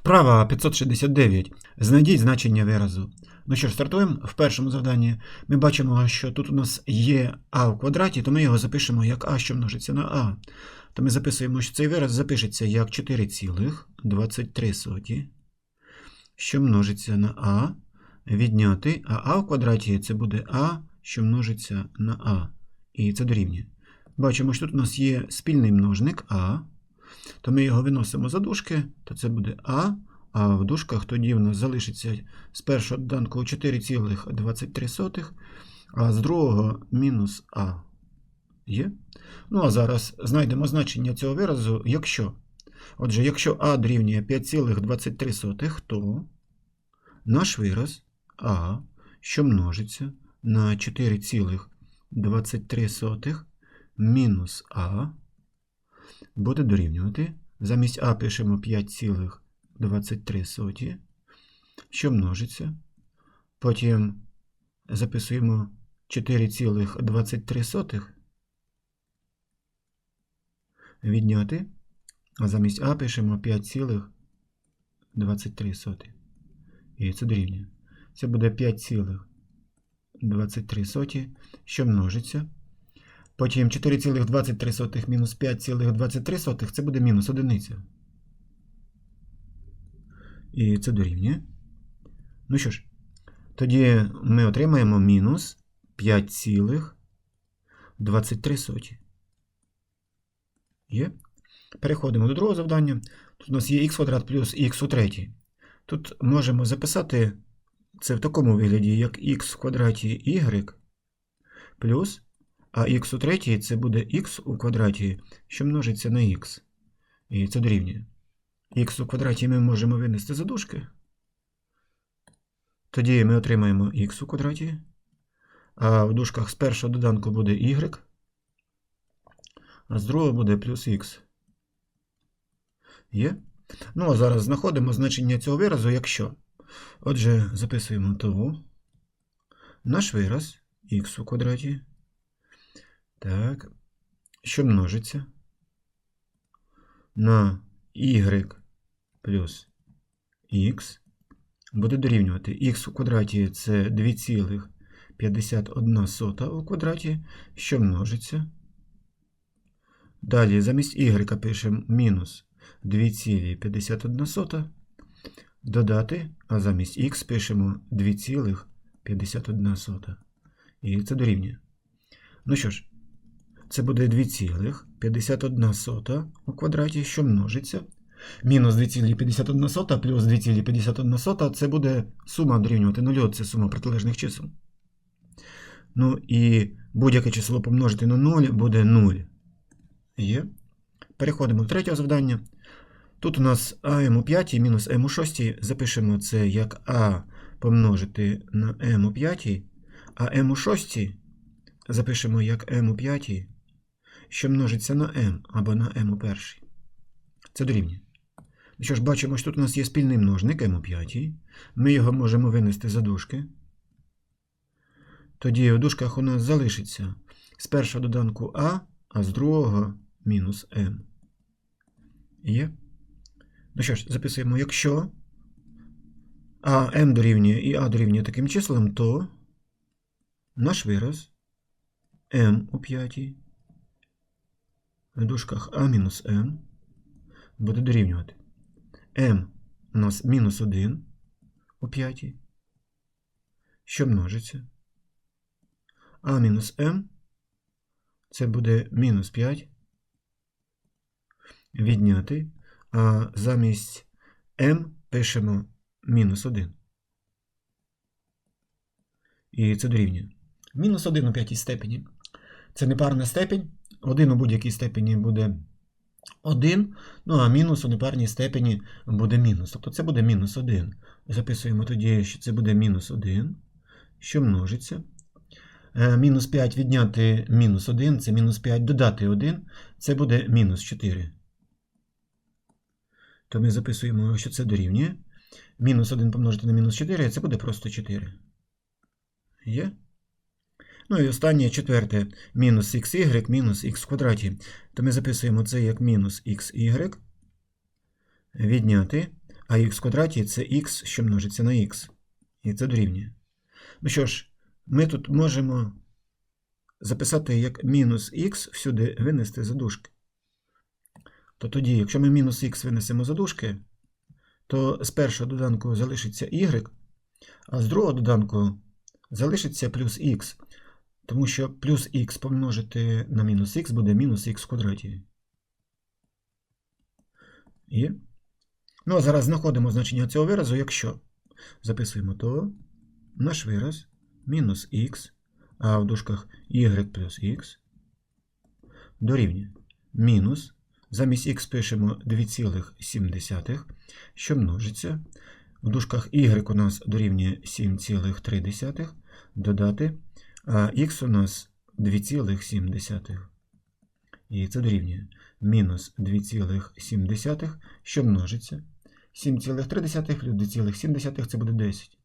Вправа 569. Знайдіть значення виразу. Ну що ж, стартуємо. В першому завданні ми бачимо, що тут у нас є а в квадраті, то ми його запишемо як а, що множиться на а. То ми записуємо, що цей вираз запишеться як 4,23, що множиться на а, відняти, а а в квадраті це буде а, що множиться на а. І це дорівнює. Бачимо, що тут у нас є спільний множник а, то ми його виносимо за дужки, то це буде а, а в дужках тоді в нас залишиться з першого доданку 4,23, а з другого мінус а. Є? Ну, а зараз знайдемо значення цього виразу, якщо. Отже, якщо а дорівнює 5,23, то наш вираз а, що множиться на 4,23 мінус а, буде дорівнювати. Замість а пишемо 5,23, що множиться. Потім записуємо 4,23 відняти, а замість а пишемо 5,23. І це дорівнює. Це буде 5,23, що множиться. Потім 4,23 мінус 5,23 це буде мінус одиниця. І це дорівнює. Ну що ж, тоді ми отримаємо мінус 5,23. Є? Переходимо до другого завдання. Тут у нас є х квадрат плюс х у третій. Тут можемо записати це в такому вигляді, як х в квадраті y плюс а х у третій це буде х у квадраті, що множиться на х. І це дорівнює. х у квадраті ми можемо винести за дужки. Тоді ми отримаємо х у квадраті. А в дужках з першого доданку буде y, а з другого буде плюс х. Є? Ну, а зараз знаходимо значення цього виразу, якщо. Отже, записуємо того. Наш вираз х у квадраті. Так, що множиться на y плюс х буде дорівнювати х у квадраті це 2,51 у квадраті, що множиться. Далі замість y пишемо мінус 2,51 додати, а замість х пишемо 2,51. І це дорівнює. Ну що ж, це буде 2,51 у квадраті, що множиться. Мінус 2,51 плюс 2,51 це буде сума дорівнювати 0, це сума протилежних чисел. Ну і будь-яке число помножити на 0 буде 0. Є. Переходимо до третього завдання. Тут у нас АМ у 5 мінус М у 6. Запишемо це як А помножити на М у 5, а М у 6 запишемо як М у 5 що множиться на m або на m у перший. Це дорівнює. Ну що ж, бачимо, що тут у нас є спільний множник m у п'ятій. Ми його можемо винести за дужки. Тоді в дужках у нас залишиться з першого доданку А, а з другого мінус m. Є? Ну що ж, записуємо, якщо а m дорівнює і а дорівнює таким числом, то наш вираз m у п'ятій в дужках А мінус М буде дорівнювати. М у нас мінус 1 у п'ятій, що множиться. А мінус М це буде мінус 5. Відняти. А замість М пишемо мінус 1. І це дорівнює. Мінус 1 у п'ятій степені. Це непарна степень. 1 у будь-якій степені буде 1, ну а мінус у непарній степені буде мінус. Тобто це буде мінус 1. Записуємо тоді, що це буде мінус 1, що множиться. Е, мінус 5 відняти мінус 1, це мінус 5 додати 1, це буде мінус 4. То ми записуємо, що це дорівнює. Мінус 1 помножити на мінус 4, це буде просто 4. Є? Ну і останнє четверте мінус xy мінус х квадраті. То ми записуємо це як мінус xy відняти. А х квадраті це х, що множиться на х. І це дорівнює. Ну що ж, ми тут можемо записати як мінус х всюди винести за дужки. То тоді, якщо ми мінус х винесемо за дужки, то з першого доданку залишиться y, а з другого доданку залишиться плюс х. Тому що плюс х помножити на мінус х буде мінус х в квадраті. І. Ну, а зараз знаходимо значення цього виразу, якщо записуємо то наш вираз мінус х, а в дужках y плюс х дорівнює мінус. Замість х пишемо 2,7, що множиться. В дужках y у нас дорівнює 7,3 додати, х у нас 2,7. І це дорівнює мінус 2,7, що множиться. 7,3 плюс 2,7 це буде 10.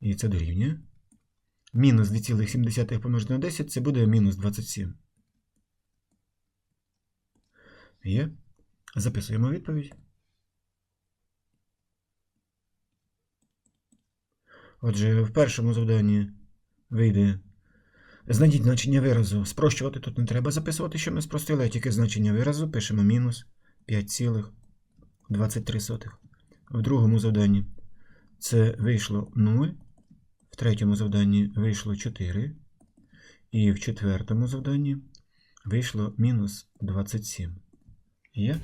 І це дорівнює. Мінус 2,7 помножити на 10 це буде мінус 27. Є. Записуємо відповідь. Отже, в першому завданні вийде. Знайдіть значення виразу. Спрощувати тут не треба записувати, що ми спростили, а тільки значення виразу пишемо мінус 5,23. В другому завданні це вийшло 0. В третьому завданні вийшло 4. І в четвертому завданні вийшло мінус 27. Є?